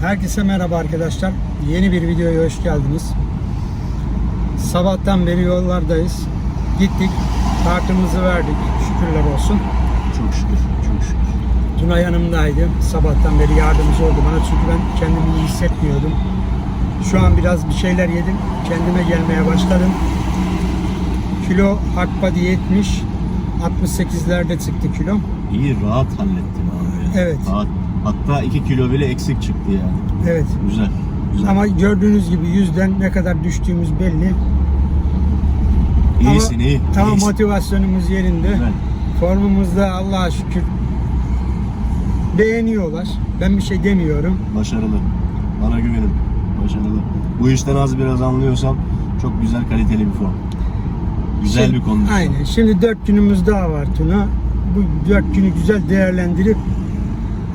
Herkese merhaba arkadaşlar. Yeni bir videoya hoş geldiniz. Sabahtan beri yollardayız. Gittik, kartımızı verdik. Şükürler olsun. Çok şükür, çok şükür. Tuna yanımdaydı. Sabahtan beri yardımcı oldu bana çünkü ben kendimi iyi hissetmiyordum. Şu an biraz bir şeyler yedim. Kendime gelmeye başladım. Kilo hakbadi 70. 68'lerde çıktı kilo. İyi, rahat hallettin abi. Evet. Rahat. Hatta 2 kilo bile eksik çıktı yani. Evet. Güzel, güzel. Ama gördüğünüz gibi yüzden ne kadar düştüğümüz belli. İyisin, Ama iyi. Tam iyisin. motivasyonumuz yerinde. Güzel. Formumuzda Allah'a şükür beğeniyorlar. Ben bir şey demiyorum. Başarılı. Bana güvenin. Başarılı. Bu işten az biraz anlıyorsam çok güzel, kaliteli bir form. Güzel Şimdi- bir kondisyon. Aynen. Şimdi dört günümüz daha var Tuna. Bu dört günü güzel değerlendirip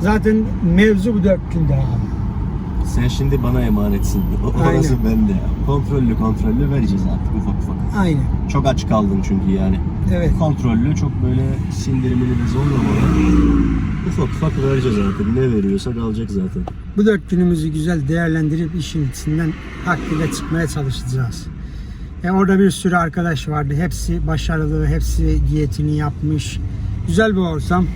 zaten mevzu bu dört gün daha. Sen şimdi bana emanetsin. O- Aynen. Orası bende. Kontrollü kontrollü vereceğiz artık ufak ufak. Aynen. Çok aç kaldın çünkü yani. Evet. Kontrollü, çok böyle sindirimini de zorlamadan ufak ufak vereceğiz artık. Ne veriyorsak alacak zaten. Bu dört günümüzü güzel değerlendirip işin içinden hakkıyla çıkmaya çalışacağız. E orada bir sürü arkadaş vardı. Hepsi başarılı, hepsi diyetini yapmış. Güzel bir ortam.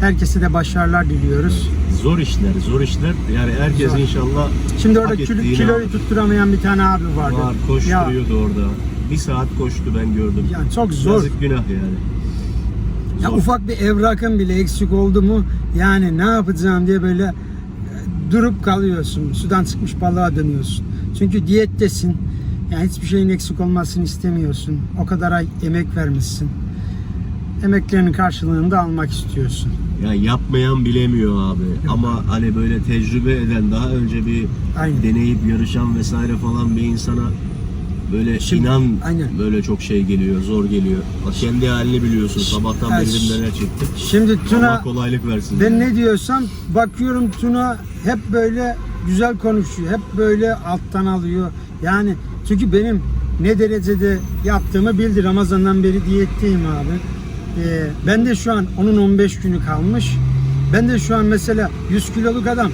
Herkese de başarılar diliyoruz. Zor işler, zor işler. Yani herkes Zor. inşallah Şimdi orada hak kilo, ettiğini kiloyu alır. tutturamayan bir tane abi vardı. Var, Ya, koşturuyordu orada. Bir saat koştu ben gördüm. ya çok zor. Yazık günah yani. Ya Zor. ufak bir evrakın bile eksik oldu mu yani ne yapacağım diye böyle e, durup kalıyorsun. Sudan çıkmış balığa dönüyorsun. Çünkü diyettesin. Yani hiçbir şeyin eksik olmasını istemiyorsun. O kadar ay emek vermişsin. Emeklerinin karşılığını da almak istiyorsun. Ya yapmayan bilemiyor abi. Ama hani böyle tecrübe eden, daha önce bir Aynen. deneyip yarışan vesaire falan bir insana böyle Şimdi- inan aynen. böyle çok şey geliyor, zor geliyor. Bak kendi halini biliyorsun. Sabahtan beri neler çektim. Şimdi Allah Tuna kolaylık versin. ben yani. ne diyorsam bakıyorum Tuna hep böyle güzel konuşuyor. Hep böyle alttan alıyor. Yani çünkü benim ne derecede yaptığımı bildi. Ramazan'dan beri diyetteyim abi. Ee, ben de şu an onun 15 günü kalmış. Ben de şu an mesela 100 kiloluk adam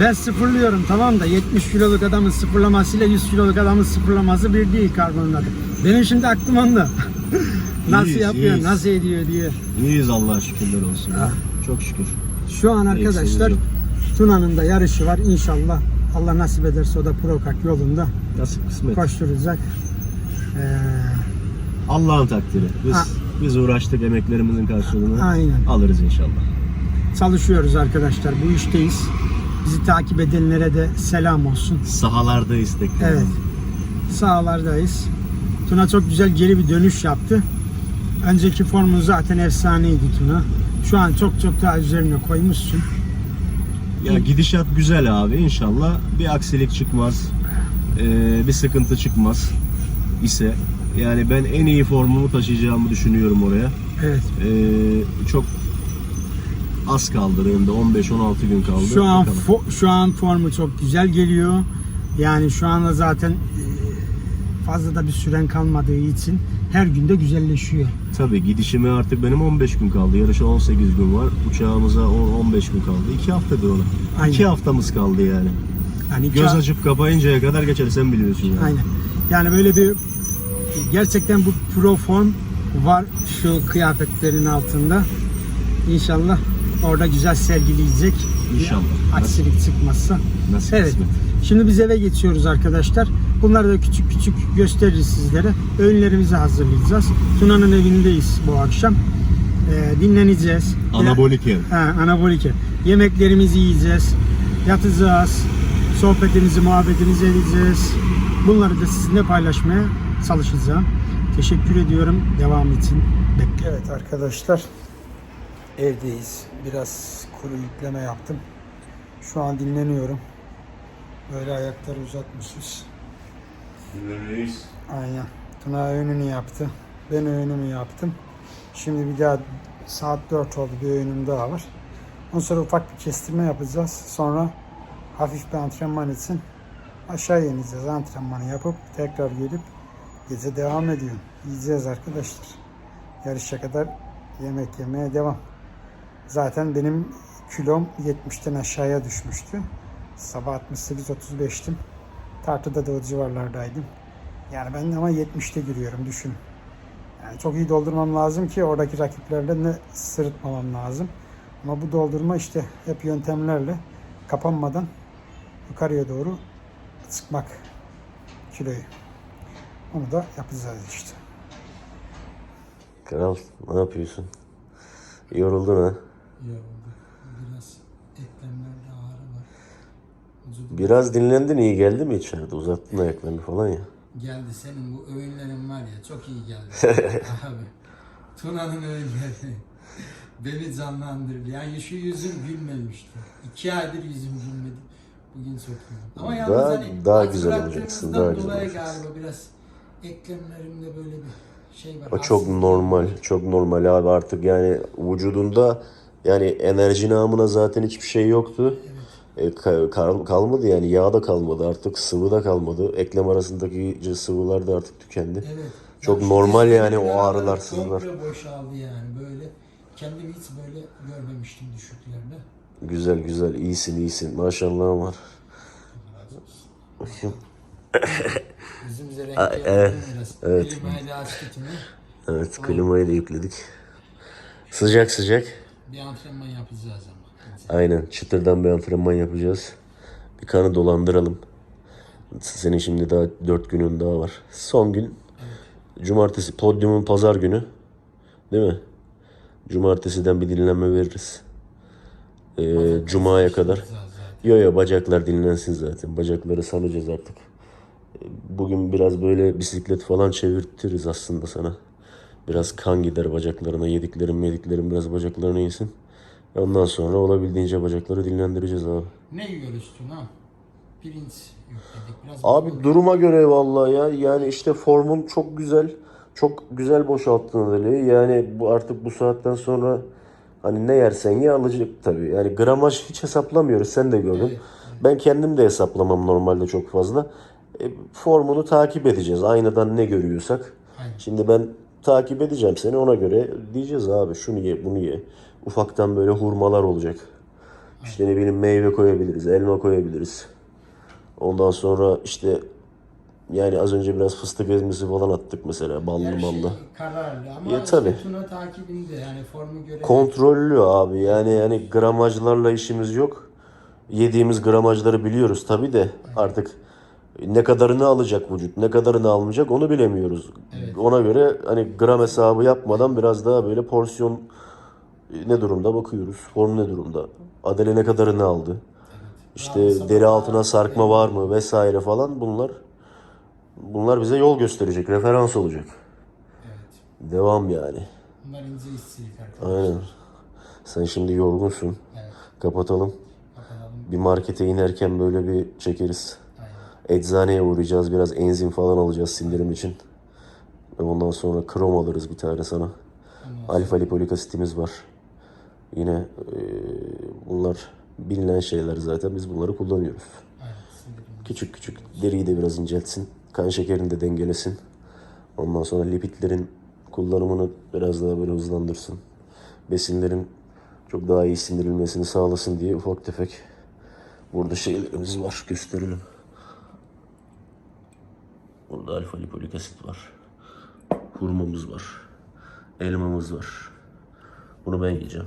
ben sıfırlıyorum tamam da 70 kiloluk adamın sıfırlamasıyla 100 kiloluk adamın sıfırlaması bir değil karbonhidratı. Benim şimdi aklım onda. nasıl İyiyiz, yapıyor, iyiyiz. nasıl ediyor diye. İyiyiz Allah'a şükürler olsun. Ah. Çok şükür. Şu an arkadaşlar. Tuna'nın da yarışı var. İnşallah Allah nasip ederse o da Prokak yolunda Nasip kısmet. koşturacak. Ee, Allah'ın takdiri. Biz Ha. Biz uğraştık emeklerimizin karşılığını Aynen. alırız inşallah. çalışıyoruz arkadaşlar. Bu işteyiz. Bizi takip edenlere de selam olsun. Sahalardayız tekrar. Evet. Sahalardayız. Tuna çok güzel geri bir dönüş yaptı. Önceki formun zaten efsaneydi Tuna. Şu an çok çok daha üzerine koymuşsun. Ya gidişat güzel abi inşallah bir aksilik çıkmaz. Ee, bir sıkıntı çıkmaz ise yani ben en iyi formumu taşıyacağımı düşünüyorum oraya. Evet. Ee, çok az kaldı benim de 15-16 gün kaldı. Şu an Bakalım. fo- şu an formu çok güzel geliyor. Yani şu anda zaten e, fazla da bir süren kalmadığı için her günde güzelleşiyor. Tabii gidişime artık benim 15 gün kaldı. Yarışa 18 gün var. Uçağımıza 10-15 gün kaldı. 2 haftadır ona. Aynen. 2 haftamız kaldı yani. Yani Göz ça- açıp kapayıncaya kadar geçer sen biliyorsun yani. Aynen. Yani böyle bir gerçekten bu pro form var şu kıyafetlerin altında. İnşallah orada güzel sergileyecek. İnşallah. Aksilik çıkmazsa. Nasip Evet. kısmet. Şimdi biz eve geçiyoruz arkadaşlar. Bunları da küçük küçük gösteririz sizlere. Öğünlerimizi hazırlayacağız. Tuna'nın evindeyiz bu akşam. Ee, dinleneceğiz. Anabolik ev. Ha, anabolik ev. Yemeklerimizi yiyeceğiz. Yatacağız. Sohbetimizi, muhabbetimizi edeceğiz. Bunları da sizinle paylaşmaya çalışacağım. Teşekkür ediyorum devam için. Bekle. Evet arkadaşlar. Evdeyiz. Biraz kuru yükleme yaptım. Şu an dinleniyorum. Böyle ayakları uzatmışız. Aynen. Tuna öğününü yaptı. Ben öğünümü yaptım. Şimdi bir daha saat 4 oldu bir öğünüm daha var. Ondan sonra ufak bir kestirme yapacağız. Sonra hafif bir antrenman için aşağı ineceğiz. Antrenmanı yapıp tekrar gelip gece devam ediyor. Yiyeceğiz arkadaşlar. Yarışa kadar yemek yemeye devam. Zaten benim kilom 70'ten aşağıya düşmüştü. Sabah 68-35'tim. Tartıda da o civarlardaydım. Yani ben ama 70'te giriyorum düşün. Yani çok iyi doldurmam lazım ki oradaki rakiplerle de sırıtmamam lazım. Ama bu doldurma işte hep yöntemlerle kapanmadan yukarıya doğru sıkmak kiloyu. Onu da yapacağız işte. Kral ne yapıyorsun? Yoruldun ha? Yoruldu. Biraz eklemlerde ağrı var. Vücudum Biraz dinlendin iyi geldi mi içeride? Uzattın ayaklarını falan ya. geldi. Senin bu öğünlerin var ya çok iyi geldi. Abi. Tuna'nın öğünleri. Beni canlandırdı. Yani şu yüzüm gülmemişti. İki aydır yüzüm gülmedi. Bugün çok iyi. Ama yalnız Daha- hani daha güzel bıraktığımızdan olacaksın, daha güzel dolayı olacaksın. galiba biraz eklemlerimde böyle bir şey var. O çok Aslında- normal. Çok normal abi artık yani vücudunda yani enerji namına zaten hiçbir şey yoktu. E, ka- kal- kalmadı yani yağ da kalmadı artık sıvı da kalmadı. Eklem arasındaki sıvılar da artık tükendi. Evet. Çok şu normal yani o ağrılar, sızılar. Komple boşaldı yani böyle. Kendimi hiç böyle görmemiştim düşüklerde. Güzel güzel iyisin iyisin maşallah var. Yüzümüze renk geldi evet, biraz. evet. Klimayı da açtık yine. Evet klimayı da yükledik. Sıcak sıcak. Bir antrenman yapacağız ama. Aynen çıtırdan bir antrenman yapacağız. Bir kanı dolandıralım. Senin şimdi daha 4 günün daha var. Son gün cumartesi podyumun pazar günü. Değil mi? Cumartesiden bir dinlenme veririz. Ee, Cuma'ya kadar. Yo yo bacaklar dinlensin zaten. Bacakları salacağız artık. Bugün biraz böyle bisiklet falan çevirtiriz aslında sana. Biraz kan gider bacaklarına. Yediklerim yediklerim biraz bacaklarına insin. Ondan sonra olabildiğince bacakları dinlendireceğiz abi. Ne yiyoruz Tuna? Pirinç yükledik. Biraz Abi duruma göre vallahi ya. Yani işte formun çok güzel. Çok güzel boşalttın öyle. Yani bu artık bu saatten sonra hani ne yersen ye alacak tabii. Yani gramaj hiç hesaplamıyoruz. Sen de gördün. Ben kendim de hesaplamam normalde çok fazla. E, formunu takip edeceğiz. Aynadan ne görüyorsak. Aynen. Şimdi ben takip edeceğim seni ona göre diyeceğiz abi şunu ye bunu ye. Ufaktan böyle hurmalar olacak. İşte ne bileyim meyve koyabiliriz, elma koyabiliriz. Ondan sonra işte yani az önce biraz fıstık ezmesi falan attık mesela ballı Her şey kararlı ama Ya tabii. Tuna takibinde yani formu göre Kontrollü abi yani yani gramajlarla işimiz yok. Yediğimiz gramajları biliyoruz tabi de artık ne kadarını alacak vücut, ne kadarını almayacak onu bilemiyoruz. Ona göre hani gram hesabı yapmadan biraz daha böyle porsiyon ne durumda bakıyoruz. Form ne durumda? Adele ne kadarını aldı? İşte deri altına sarkma var mı vesaire falan bunlar bunlar bize yol gösterecek, referans olacak. evet. Devam yani. Bunlar ince işçilik arkadaşlar. Aynen. Sen şimdi yorgunsun. Evet. Kapatalım. Bakalım. Bir markete inerken böyle bir çekeriz. Eczaneye uğrayacağız. Biraz enzim falan alacağız sindirim için. Ve ondan sonra krom alırız bir tane sana. Alfa lipolik asitimiz var. Yine eee, bunlar bilinen şeyler zaten. Biz bunları kullanıyoruz. Küçük küçük deriyi de biraz inceltsin. Kan şekerini de dengelesin. Ondan sonra lipidlerin kullanımını biraz daha böyle hızlandırsın. Besinlerin çok daha iyi sindirilmesini sağlasın diye ufak tefek burada şeylerimiz var. Gösterelim. Burada alfa lipolik asit var. Hurmamız var. Elmamız var. Bunu ben yiyeceğim.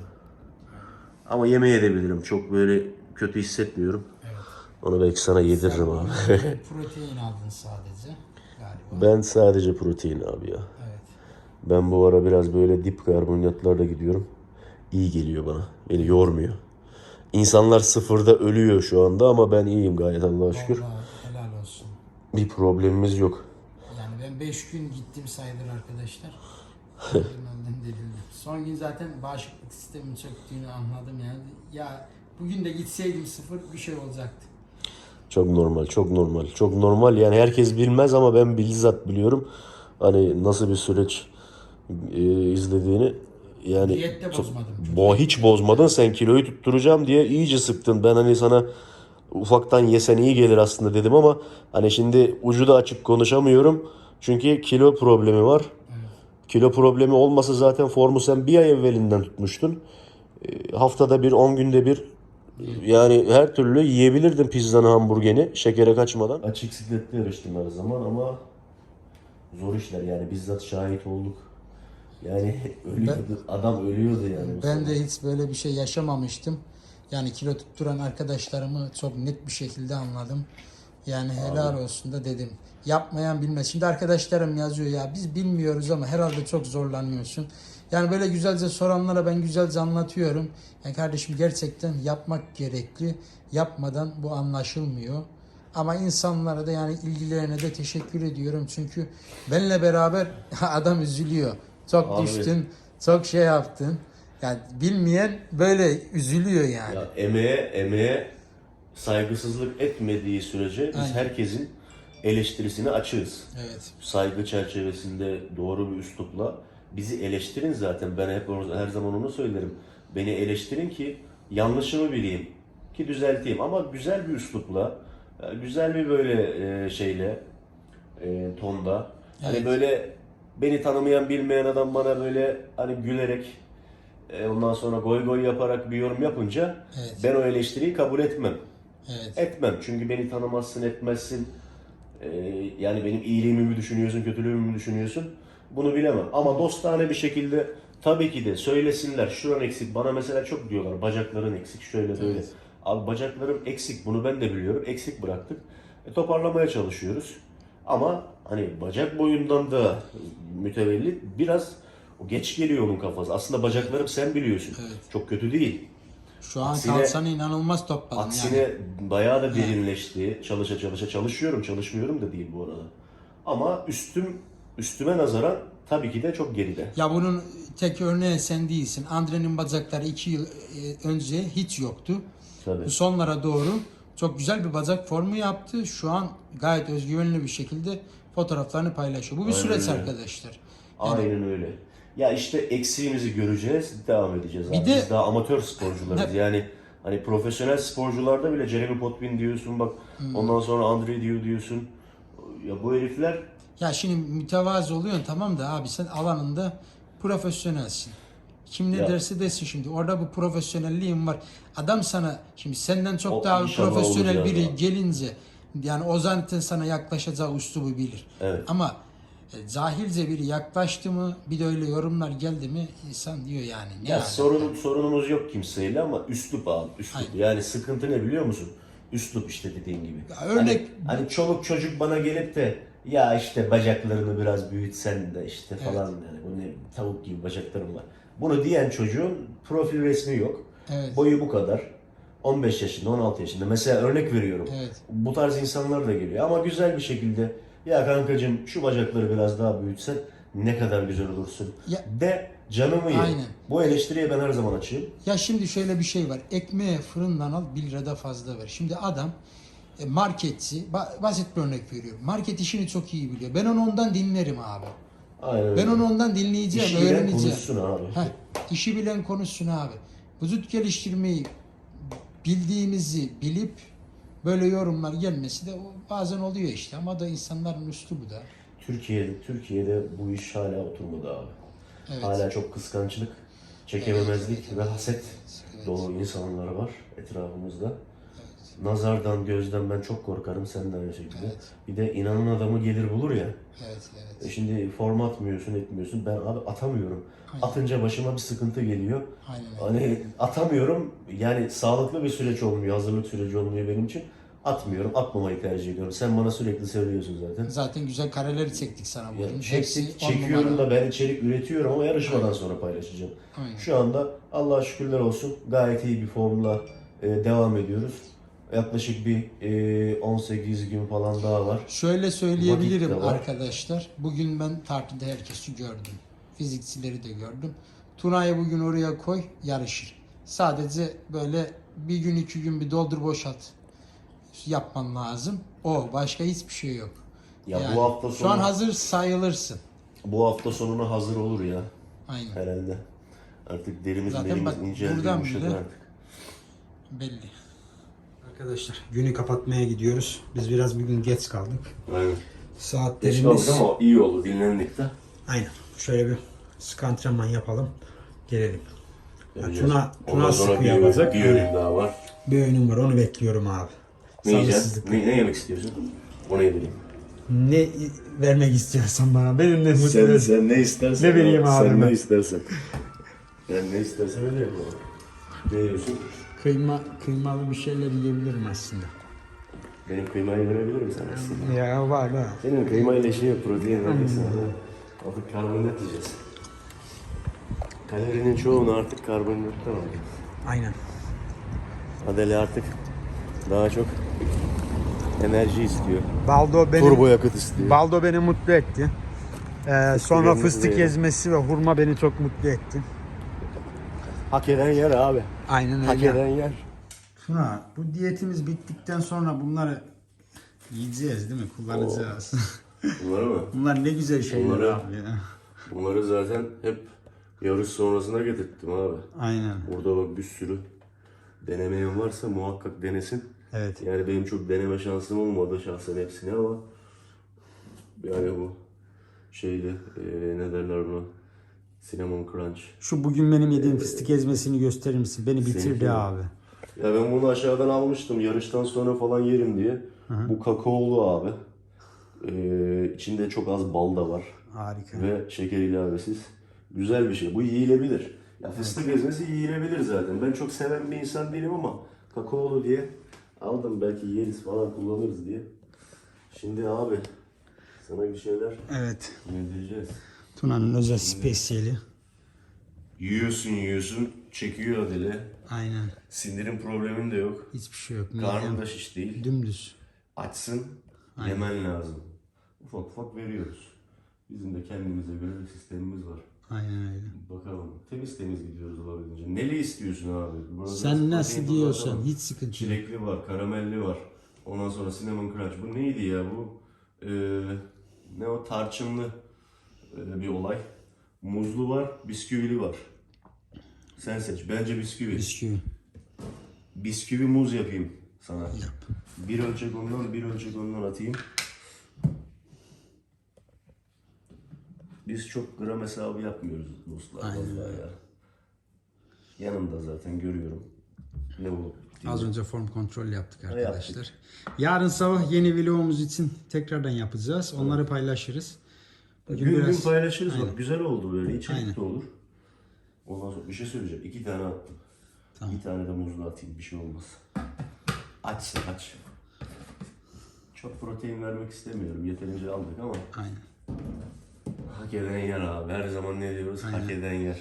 Ama yemeye edebilirim. Çok böyle kötü hissetmiyorum. Onu belki sana yediririm abi. Protein aldın sadece galiba. Ben sadece protein abi ya. Evet. Ben bu ara biraz böyle dip karbonhidratlarla gidiyorum. İyi geliyor bana. Beni yormuyor. İnsanlar sıfırda ölüyor şu anda ama ben iyiyim gayet Allah'a şükür. Vallahi. Bir problemimiz yok. Yani ben 5 gün gittim sayılır arkadaşlar. Son gün zaten bağışıklık sistemin çöktüğünü anladım yani. Ya bugün de gitseydim sıfır bir şey olacaktı. Çok normal, çok normal. Çok normal yani herkes bilmez ama ben bizzat biliyorum. Hani nasıl bir süreç e, izlediğini. Yani Diyette bozmadım. Bo hiç bozmadın sen kiloyu tutturacağım diye iyice sıktın. Ben hani sana ufaktan yesen iyi gelir aslında dedim ama hani şimdi ucu da açık konuşamıyorum. Çünkü kilo problemi var. Kilo problemi olmasa zaten formu sen bir ay evvelinden tutmuştun. E, haftada bir 10 günde bir Yani her türlü yiyebilirdim pizzanı, hamburgeni şekere kaçmadan. Açık sikletle yarıştım her zaman ama zor işler yani bizzat şahit olduk. Yani ölüyordu, adam ölüyordu yani. Ben de hiç böyle bir şey yaşamamıştım. Yani kilo tutturan arkadaşlarımı çok net bir şekilde anladım. Yani helal olsun da dedim. Yapmayan bilmez. Şimdi arkadaşlarım yazıyor ya biz bilmiyoruz ama herhalde çok zorlanıyorsun. Yani böyle güzelce soranlara ben güzelce anlatıyorum. Yani kardeşim gerçekten yapmak gerekli. Yapmadan bu anlaşılmıyor. Ama insanlara da yani ilgilerine de teşekkür ediyorum. Çünkü benle beraber adam üzülüyor. Çok Abi. düştün, çok şey yaptın. Yani bilmeyen böyle üzülüyor yani. Ya emeğe, emeğe saygısızlık etmediği sürece biz Aynen. herkesin eleştirisine açığız. Evet. Saygı çerçevesinde doğru bir üslupla bizi eleştirin zaten. Ben hep her zaman onu söylerim. Beni eleştirin ki yanlışımı bileyim ki düzelteyim ama güzel bir üslupla, e, güzel bir böyle e, şeyle e, tonda. Hani Evet. böyle beni tanımayan bilmeyen adam bana böyle hani gülerek e, ondan sonra goy goy yaparak bir yorum yapınca Evet. ben o eleştiriyi kabul etmem. Evet. Etmem çünkü beni tanımazsın etmezsin. Ee, yani benim iyiliğimi mi düşünüyorsun, kötülüğümü mü düşünüyorsun? Bunu bilemem. Ama dostane bir şekilde tabii ki de söylesinler. Şuran eksik. Bana mesela çok diyorlar. Bacakların eksik. Şöyle böyle. Abi bacaklarım eksik. Bunu ben de biliyorum. Eksik bıraktık. E, toparlamaya çalışıyoruz. Ama hani bacak boyundan da mütevellit biraz o geç geliyor onun kafası. Aslında bacaklarım sen biliyorsun. Evet. Çok kötü değil. Şu an Aksine- kalçanı inanılmaz topladım Aksine yani. bayağı da derinleşti. Çalışa çalışa çalışıyorum. Çalışmıyorum da değil bu arada. Ama üstüm üstüme nazaran tabii ki de çok geride. Ya bunun tek örneği sen değilsin. Andre'nin bacakları iki yıl e, önce hiç yoktu. Tabii. Bu sonlara doğru çok güzel bir bacak formu yaptı. Şu an gayet özgüvenli bir şekilde fotoğraflarını paylaşıyor. Bu bir Aynen süreç öyle. arkadaşlar. Aynen öyle. Ya işte eksiğimizi göreceğiz, devam edeceğiz. Bir abi. de- Biz daha amatör sporcularız. Yani hani profesyonel sporcularda bile Jeremy Potvin diyorsun bak. Hmm. Ondan sonra Andre Diu diyorsun. Ya bu herifler Ya şimdi mütevazı oluyorsun tamam da abi sen alanında profesyonelsin. Kim ne Ya. derse desin şimdi. Orada bu profesyonelliğin var. Adam sana şimdi senden çok O daha inşallah profesyonel biri abi. gelince yani o zaten sana yaklaşacağı üslubu bilir. Evet. Ama e, biri yaklaştı mı bir de öyle yorumlar geldi mi insan diyor yani. Ne Ya sorun, sorunumuz yok kimseyle ama üslup abi, üslup. Aynen. Yani sıkıntı ne biliyor musun? Üslup işte dediğin gibi. Ya örnek- Hani, hani çoluk çocuk bana gelip de ya işte bacaklarını biraz büyütsen de işte falan yani bu ne tavuk gibi bacaklarım var. Bunu diyen çocuğun profil resmi yok. Evet. Boyu bu kadar. 15 yaşında, 16 yaşında. Mesela örnek veriyorum. Evet. Bu tarz insanlar da geliyor ama güzel bir şekilde ya kankacığım şu bacakları biraz daha büyütsen ne kadar güzel olursun. Ya- De canımı ye. Aynen. Bu eleştiriye ben her zaman açığım. Ya şimdi şöyle bir şey var. Ekmeği fırından al 1 lirada fazla ver. Şimdi adam e, marketçi, ba- basit bir örnek veriyorum. Market işini çok iyi biliyor. Ben onu ondan dinlerim abi. Aynen. Ben onu ondan dinleyeceğim, İşi bilen öğreneceğim. konuşsun abi. Heh, işi bilen konuşsun abi. Vücut geliştirmeyi bildiğimizi bilip böyle yorumlar gelmesi de bazen oluyor işte ama da insanların üslubu da. Türkiye'de Türkiye'de bu iş hala oturmadı abi. Evet. Hala çok kıskançlık, çekememezlik Evet, evet, ve haset evet. dolu insanlar var etrafımızda. Nazardan, gözden ben çok korkarım. Sen de aynı şekilde. Evet. Bir de inanan adamı gelir bulur ya. Evet, evet. E şimdi forma atmıyorsun, etmiyorsun. Ben abi atamıyorum. Aynen. Atınca başıma bir sıkıntı geliyor. Aynen. Hani atamıyorum. Yani sağlıklı bir süreç olmuyor, hazırlık süreci olmuyor benim için. Atmıyorum, atmamayı tercih ediyorum. Sen bana sürekli söylüyorsun zaten. Zaten güzel kareleri çektik sana bugün. çektik, Hepsi on çekiyorum da ben içerik üretiyorum ama yarışmadan sonra paylaşacağım. Aynen. Şu anda Allah'a şükürler olsun gayet iyi bir formla e, devam ediyoruz. Yaklaşık bir e, 18 gün falan daha var. Şöyle Vakit söyleyebilirim de var. arkadaşlar. Bugün ben tartıda herkesi gördüm. Fizikçileri de gördüm. Tuna'yı bugün oraya koy yarışır. Sadece böyle bir gün iki gün bir doldur boşalt yapman lazım. O başka hiçbir şey yok. Ya Yani bu hafta Şu sonu an hazır sayılırsın. bu hafta sonuna hazır olur ya Aynen. herhalde. Artık derimiz Zaten merimiz bak, buradan yumuşadı bile- artık. Belli. Arkadaşlar günü kapatmaya gidiyoruz. Biz biraz bugün geç kaldık. Aynen. Saatlerimiz... ama iyi oldu dinlendik de. Aynen. Şöyle bir sık antrenman yapalım. Gelelim. Ya. Tuna, Tuna sıkı bir, yapacak. bir öğün daha var. bir öğünüm var. Onu bekliyorum abi. Ne yiyeceksin? Ne, ne yemek istiyorsun? Onu yedireyim. Ne vermek istiyorsan bana. Benim de Sen, mutlu. sen ne istersen. Ne vereyim abi Sen ne istersen. Ben ne istersen öyle yapalım. Ne yiyorsun? Kıyma, kıymalı bir şeyler yiyebilirim aslında. Benim kıymayı verebilirim sana aslında. Ya var var. Senin kıymayla şey yok, protein sana. Artık karbonhidrat yiyeceğiz. Kalorinin çoğunu artık karbonhidrattan alacağız. Aynen. Adele artık daha çok enerji istiyor. Baldo beni, Turbo yakıt istiyor. Baldo beni mutlu etti. Ee, sonra fıstık ezmesi ve hurma beni çok mutlu etti. Hak eden yer abi. Aynen Hak öyle. eden yer. Tuna bu diyetimiz bittikten sonra bunları yiyeceğiz değil mi? Kullanacağız. Bunları mı? Bunlar ne güzel şeyler Bunları- abi ya. Bunları zaten hep yarış sonrasına getirttim abi. Aynen. Burada bak bir sürü denemeyen varsa muhakkak denesin. Evet. Yani benim çok deneme şansım olmadı şahsen hepsini ama yani bu şeyde eee ne derler buna cinnamon crunch. Şu bugün benim yediğim fıstık ezmesini gösterir misin? Beni bitirdi Seninki mi? abi. Ya ben bunu aşağıdan almıştım yarıştan sonra falan yerim diye. Bu kakaolu abi. Eee içinde çok az bal da var. Harika. ve şeker ilavesiz. Güzel bir şey. Bu yiyilebilir. Ya fıstık ezmesi yiyilebilir zaten. Ben çok seven bir insan değilim ama kakaolu diye aldım belki yeriz falan kullanırız diye. Şimdi abi sana bir şeyler Evet. ne diyeceğiz? Tuna'nın özel spesiyeli. Yiyorsun yiyorsun çekiyor dili. Aynen. Sindirim problemin de yok. Hiçbir şey yok. Karnın da şiş değil. dümdüz. Açsın yemen lazım. Ufak ufak veriyoruz. Bizim de kendimize göre bir sistemimiz var. Aynen öyle. Bakalım. Temiz temiz gidiyoruz olabildiğince. Neli istiyorsun abi? Burada Sen nasıl diyorsan hiç sıkıntı yok. Çilekli var, karamelli var. Ondan sonra cinnamon crunch. Bu neydi ya bu? Ee, ne o tarçınlı bir olay. Muzlu var, bisküvili var. Sen seç. Bence bisküvi. Bisküvi. bisküvi muz yapayım sana. Yap. Bir ölçek ondan, bir ölçek ondan atayım. Biz çok gram hesabı yapmıyoruz dostlar. Aynen ya. Yanımda zaten görüyorum. Ne olup. Az önce form kontrol yaptık yaptık. arkadaşlar. Yarın sabah yeni vlogumuz için tekrardan yapacağız. Onları paylaşırız. Bugün Gün gün biraz paylaşırız Aynen. bak güzel oldu böyle içerik Aynen. de olur. Ondan sonra bir şey söyleyeceğim. İki tane attım. Tamam. Bir tane de muzlu atayım bir şey olmaz. Açsın aç. Çok protein vermek istemiyorum. Yeterince aldık ama aynen. hak eden yer abi. Her zaman ne diyoruz? Hak eden yer.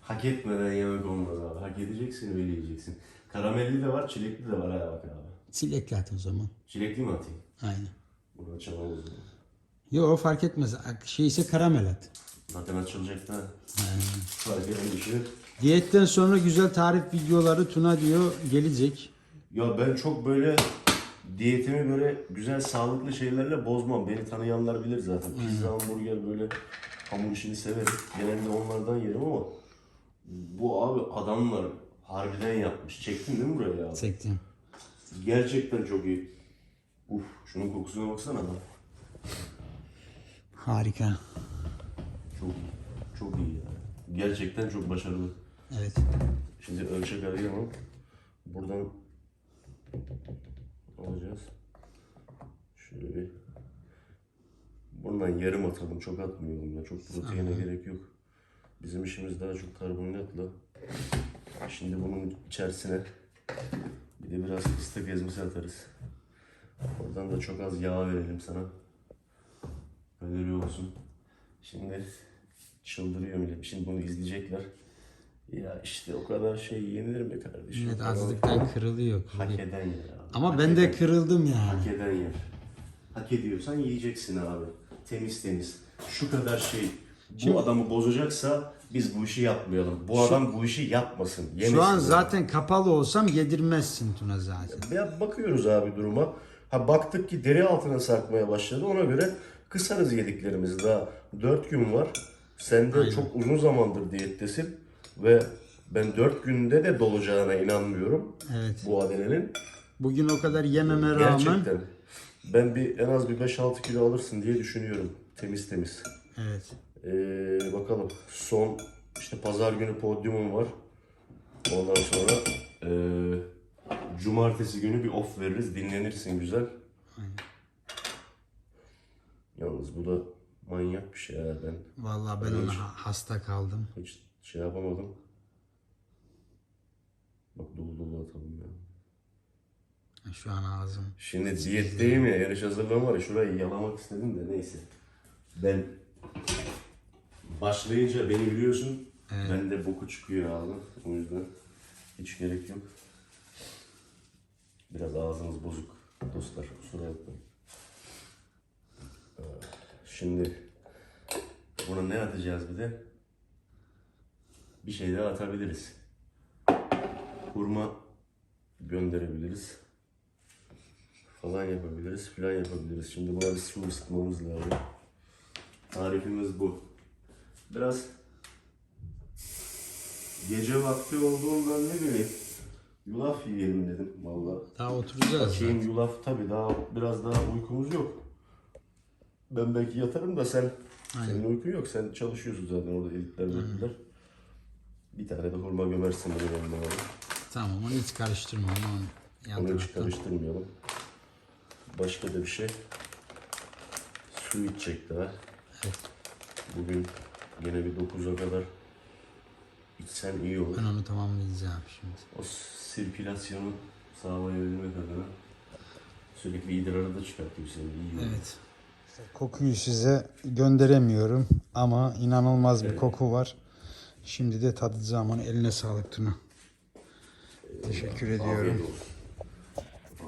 Hak etmeden yemek olmaz abi. Hak edeceksin öyle yiyeceksin. Karamelli de var, çilekli de var ha bak abi. Çilekli at o zaman. Çilekli mi atayım? Aynen. Bunu açamam o zaman. Yo fark etmez. Şey ise karamel at. Zaten açılacak da. Eden bir şey. Diyetten sonra güzel tarif videoları Tuna diyor gelecek. Ya ben çok böyle diyetimi böyle güzel sağlıklı şeylerle bozmam. Beni tanıyanlar bilir zaten. Pizza, hamburger böyle hamur işini severim. Genelde onlardan yerim ama bu abi adamlar harbiden yapmış. Çektin değil mi buraya abi? Çektim. Gerçekten çok iyi. Uf, şunun kokusuna baksana lan. Harika. Çok. Çok iyi yani. Gerçekten çok başarılı. Evet. Şimdi ölçek arayamam. Buradan alacağız. Şöyle bir Bundan yarım atalım. Çok atmayalım ya. Çok proteine gerek yok. Bizim işimiz daha çok karbonhidratla. Şimdi bunun içerisine bir de biraz fıstık ezmesi atarız. Oradan da çok az yağ verelim sana. Kalori olsun. Şimdi çıldırıyor millet. Şimdi bunu izleyecekler. Ya işte o kadar şey yenilir mi kardeşim? Evet azlıktan kırılıyor. Hak kırılıyor. eden yer abi. Ama Hak ben de eden- kırıldım yani. Hak eden yer. Hak ediyorsan yiyeceksin abi. Temiz temiz. Şu kadar şey. Bu adamı bozacaksa biz bu işi yapmayalım. Bu adam bu işi yapmasın. Yemesin. Şu an zaten kapalı olsam yedirmezsin Tuna zaten. Ya bakıyoruz abi duruma. Ha baktık ki deri altına sarkmaya başladı. Ona göre kısarız yediklerimizi. Daha 4 gün var. Sen de çok uzun zamandır diyettesin. Ve ben 4 günde de dolacağına inanmıyorum. Evet. Bu adelenin. Bugün o kadar yememe rağmen Gerçekten. Ben bir en az bir 5-6 kilo alırsın diye düşünüyorum. Temiz temiz. evet. Ee, bakalım. Son işte pazar günü podyumum var. Ondan sonra ee, Cumartesi günü bir off veririz. Dinlenirsin güzel. Yalnız bu da manyak bir şey ha ben. Vallahi ben ona hasta kaldım. Hiç şey yapamadım. Bak dolu dolu atalım ya. Şu an ağzım. Şimdi diyetteyim ya, yarış hazırlığım var ya, şurayı yalamak istedim de neyse. Ben başlayınca beni biliyorsun, ben de boku çıkıyor abi. O yüzden hiç gerek yok. Biraz ağzınız bozuk dostlar, kusura bakmayın. Şimdi buna ne atacağız bir de? Bir şey daha atabiliriz. Hurma gönderebiliriz falan yapabiliriz, filan yapabiliriz. Şimdi buna bir su ısıtmamız lazım. Tarifimiz bu. Biraz gece vakti olduğundan ne bileyim yulaf yiyelim dedim valla. Daha oturacağız. Açayım yulaf tabii daha biraz daha uykumuz yok. Ben belki yatarım da sen senin uykun yok. Sen çalışıyorsun zaten orada editler editler. Bir tane de hurma gömersin benim abi. Tamam onu hiç karıştırma onu yan Onu hiç taraftan. karıştırmayalım. Başka da bir şey. Su içecek daha. Bugün gene bir 9'a kadar içsen iyi olur. Ben onu tamamlayacağım şimdi. O sirkülasyonu sağlayabilmek adına sürekli idrarı da çıkartıyor seni. iyi olur. Evet. Kokuyu size gönderemiyorum ama inanılmaz bir koku var. Şimdi de tadacağım onu. Eline sağlık Tuna. Teşekkür ediyorum.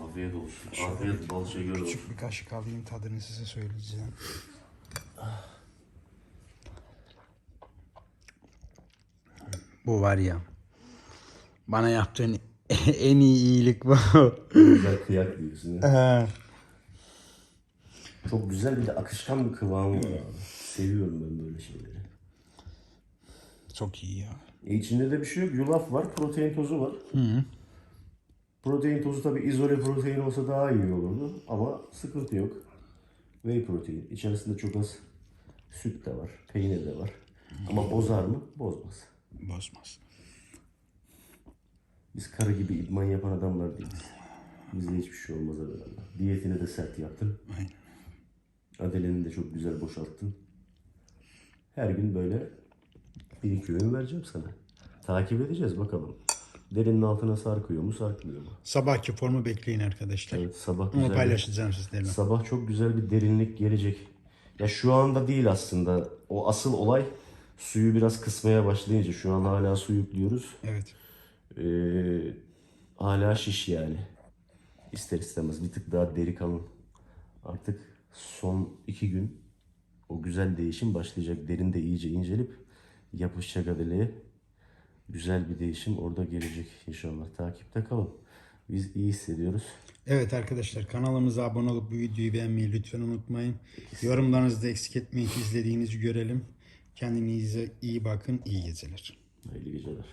Afiyet olsun. Afiyet olsun. Afiyet bal şeker olsun. Küçük bir kaşık alayım tadını size söyleyeceğim. Bu var ya. Bana yaptığın en iyi iyilik bu. Güzel kıyak diyorsun. Çok güzel bir de akışkan bir kıvamı var abi. Seviyorum ben böyle şeyleri. Çok iyi ya. E içinde de bir şey yok. Yulaf var, protein tozu var. Protein tozu tabi izole protein olsa daha iyi olurdu. Ama sıkıntı yok. Whey protein. İçerisinde çok az süt de var, peynir de var. Ama bozar mı? Bozmaz. Bozmaz. Biz karı gibi idman yapan adamlar değiliz. Bize hiçbir şey olmaz herhalde. Diyetini de sert yaptın. Aynen. Adeleni de çok güzel boşalttın. Her gün böyle bir iki öğün vereceğim sana. Takip edeceğiz bakalım. Derinin altına sarkıyor mu sarkmıyor mu? Sabahki formu bekleyin arkadaşlar. Evet sabah Onu güzel. paylaşacağım sizlerle. Sabah çok güzel bir derinlik gelecek. Ya şu anda değil aslında. O asıl olay suyu biraz kısmaya başlayınca şu an hala su yüklüyoruz. Evet. Ee, hala şiş yani. İster istemez bir tık daha deri kalın. Artık son iki gün o güzel değişim başlayacak. Derin de iyice incelip yapışacak adeleye. Güzel bir değişim orada gelecek inşallah. Takipte kalın. Biz iyi hissediyoruz. Evet arkadaşlar kanalımıza abone olup bu videoyu beğenmeyi lütfen unutmayın. Yorumlarınızı da eksik etmeyin ki izlediğinizi görelim. Kendinize iyi bakın. iyi geceler. Hayırlı geceler.